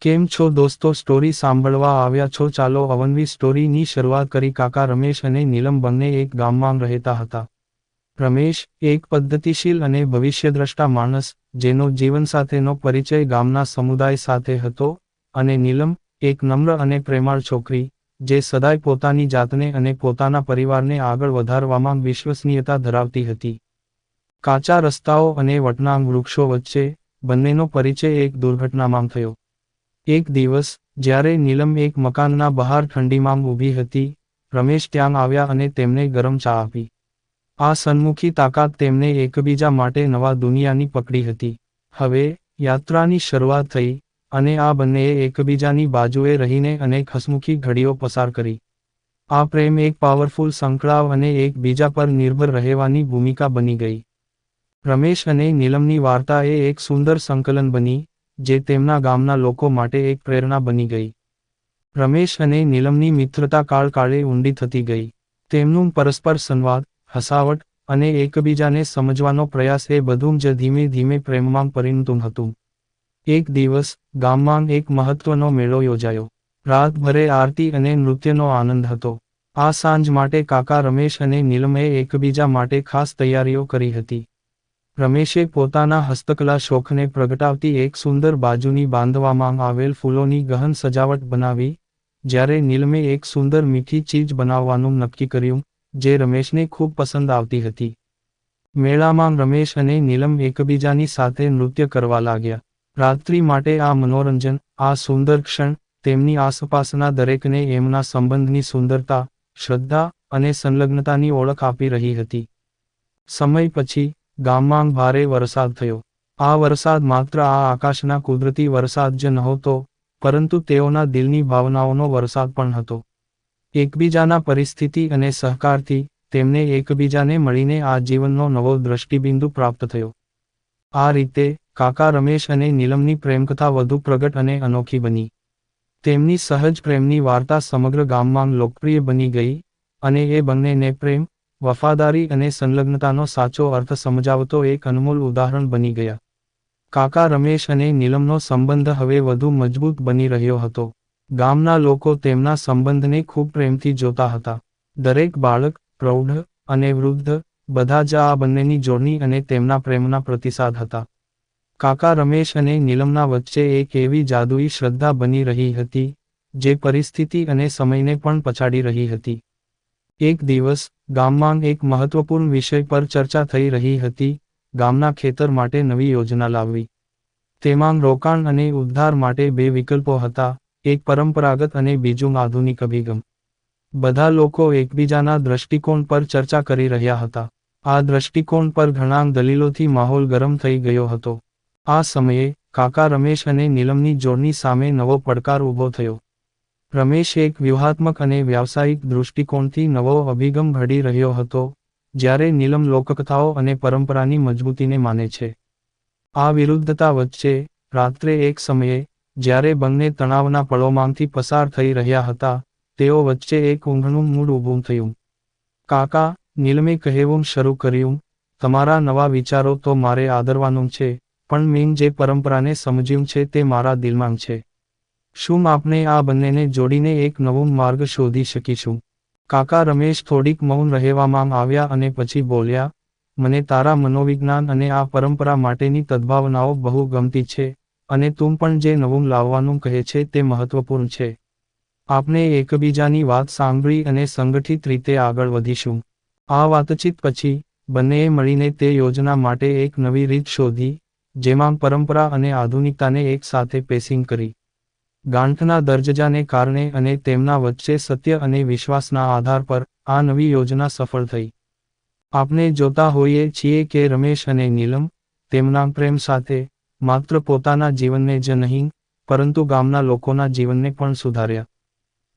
કેમ છો દોસ્તો? સ્ટોરી સાંભળવા આવ્યા છો? ચાલો અવનવી સ્ટોરીની શરૂઆત કરી. કાકા રમેશ અને નીલમ બંને એક ગામમાં રહેતા હતા. રમેશ એક પદ્ધતિશીલ અને ભવિષ્યદ્રષ્ટા માણસ, જેનો જીવન સાથેનો પરિચય ગામના સમુદાય સાથે હતો અને નીલમ એક નમ્ર અને પ્રેમાળ છોકરી, જે સદાય પોતાની જાતને અને પોતાના પરિવારને આગળ વધારવામાં વિશ્વસનીયતા ધરાવતી હતી. કાચા રસ્તાઓ અને વટના વૃક્ષો વચ્ચે બંનેનો પરિચય એક દુર્ઘટનામાં થયો. એક દિવસ, જ્યારે નીલમ એક મકાનના બહાર ઠંડીમાં ઊભી હતી, રમેશ ત્યાં આવ્યા અને તેમને ગરમ ચા આપી. આ સન્મુખી તાકાત તેમને એકબીજા માટે નવા દુનિયાની પકડી હતી. હવે, યાત્રાની શરૂઆત થઈ, અને આ બંનેએ એકબીજાની બાજુએ રહીને અનેક હસમુખી ઘડીઓ પસાર કરી. આ પ્રેમ એક પાવરફુલ સંકળાવ અને એકબીજા પર નિર્ભર રહેવાની ભૂમિકા બની ગઈ. રમેશ અને નીલમની વાર્તા એ એક સુંદર સંકલન બની જે તેમના ગામના લોકો માટે એક પ્રેરણા બની ગઈ. રમેશ અને નીલમની મિત્રતા કાળ કાળે ઊંડી થતી ગઈ. તેમનું પરસ્પર સંવાદ, હસાવટ અને એકબીજાને સમજવાનો પ્રયાસ એ બધું જ ધીમે ધીમે પ્રેમમાં પરિણતું હતું. એક દિવસ, ગામમાં એક મહત્વનો મેળો યોજાયો. રાતભરે આરતી અને નૃત્યનો આનંદ હતો. આ સાંજ માટે કાકા રમેશ અને નીલમે એકબીજા માટે ખાસ તૈયારીઓ કરી હતી. રમેશે પોતાના હસ્તકલા શોખને પ્રગટાવતી એક સુંદર બાજુની બાંધવામાં આવેલ ફૂલોની ગહન સજાવટ બનાવી, જ્યારે નીલમે એક સુંદર મીઠી ચીજ બનાવવાનું નક્કી કર્યું, જે રમેશને ખૂબ પસંદ આવતી હતી. મેળામાં રમેશ અને નીલમ એકબીજાની સાથે નૃત્ય કરવા લાગ્યા. રાત્રિ માટે આ મનોરંજન, આ સુંદર ક્ષણ, તેમની આસપાસના દરેકને એમના સંબંધની સુંદરતા, શ્રદ્ધા અને સંલગ્નતાની ઓળખ આપી રહી હતી. સમય પછી ગામમાં ભારે વરસાદ થયો. આ વરસાદ માત્ર આ આકાશના કુદરતી વરસાદ જ નહોતો, પરંતુ તેઓના દિલની ભાવનાઓનો વરસાદ પણ હતો. એકબીજાના પરિસ્થિતિ અને સહકારથી તેમને એકબીજાને મળીને આ જીવનનો નવો દ્રષ્ટિબિંદુ પ્રાપ્ત થયો. આ રીતે કાકા રમેશ અને નીલમની પ્રેમકથા વધુ પ્રગટ અને અનોખી બની. તેમની સહજ પ્રેમની વાર્તા સમગ્ર ગામમાં લોકપ્રિય બની ગઈ અને એ બંનેને પ્રેમ વફાદારી અને સંલગ્નતાનો સાચો અર્થ સમજાવતો એક અનમોલ ઉદાહરણ બની ગયા. કાકા રમેશ અને નીલમનો સંબંધ હવે વધુ મજબૂત બની રહ્યો હતો. ગામના લોકો તેમના સંબંધને ખૂબ પ્રેમથી જોતા હતા. દરેક બાળક, પ્રૌઢ અને વૃદ્ધ, બધા જ આ બંનેની જોડણી અને તેમના પ્રેમના પ્રતિસાદ હતા. કાકા રમેશ અને નીલમના વચ્ચે એક એવી જાદુઈ શ્રદ્ધા બની રહી હતી, જે પરિસ્થિતિ અને સમયને પણ પછાડી રહી હતી. એક દિવસ ગામમાં એક મહત્વપૂર્ણ વિષય પર ચર્ચા થઈ રહી હતી, ગામના ખેતર માટે નવી યોજના લાવવી. તેમાં રોકાણ અને ઉદ્ધાર માટે બે વિકલ્પો હતા, એક પરંપરાગત અને બીજું આધુનિક અભિગમ. બધા લોકો એકબીજાના દ્રષ્ટિકોણ પર ચર્ચા કરી રહ્યા હતા. આ દ્રષ્ટિકોણ પર ઘણા દલીલોથી માહોલ ગરમ થઈ ગયો હતો. આ સમયે કાકા રમેશ અને નીલમની જોડની સામે નવો પડકાર ઊભો થયો. રમેશ એક વ્યૂહાત્મક અને વ્યાવસાયિક દૃષ્ટિકોણથી નવો અભિગમ ઘડી રહ્યો હતો, જ્યારે નીલમ લોકકથાઓ અને પરંપરાની મજબૂતીને માને છે. આ વિરુદ્ધતા વચ્ચે, રાત્રે એક સમયે, જ્યારે બંને તણાવના પળોમાંથી પસાર થઈ રહ્યા હતા, તેઓ વચ્ચે એક ઊંઘનું મૂડ ઊભું થયું. કાકા, નીલમે કહેવું શરૂ કર્યું, તમારા નવા વિચારો તો મારે આદરવાનું છે, પણ મેં જે પરંપરાને સમજ્યું છે તે મારા દિલમાં છે. શું આપણે આ બંનેને જોડીને એક નવો માર્ગ શોધી શકીશું? કાકા રમેશ થોડીક મૌન રહેવામાં આવ્યા અને પછી બોલ્યા, મને તારા મનોવિજ્ઞાન અને આ પરંપરા માટેની તદ્ભાવનાઓ બહુ ગમતી છે અને તું પણ જે નવું લાવવાનું કહે છે તે મહત્વપૂર્ણ છે. આપણે એકબીજાની વાત સાંભળી અને સંગઠિત રીતે આગળ વધીશું. આ વાતચીત પછી બંનેએ મળીને તે યોજના માટે એક નવી રીત શોધી, જેમાં પરંપરા અને આધુનિકતાને એક સાથે પેસિંગ કરી. ગાંઠના દરજજાને કારણે અને તેમના વચ્ચે સત્ય અને વિશ્વાસના આધાર પર આ નવી યોજના સફળ થઈ. આપણે જોતા હોઈએ છીએ કે રમેશ અને નીલમ તેમના પ્રેમ સાથે માત્ર પોતાના જીવનને જ નહીં, પરંતુ ગામના લોકોના જીવનને પણ સુધાર્યા.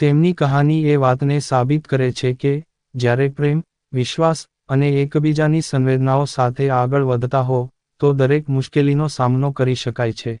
તેમની કહાની એ વાતને સાબિત કરે છે કે જ્યારે પ્રેમ, વિશ્વાસ અને એકબીજાની સંવેદનાઓ સાથે આગળ વધતા હો, તો દરેક મુશ્કેલીનો સામનો કરી શકાય છે.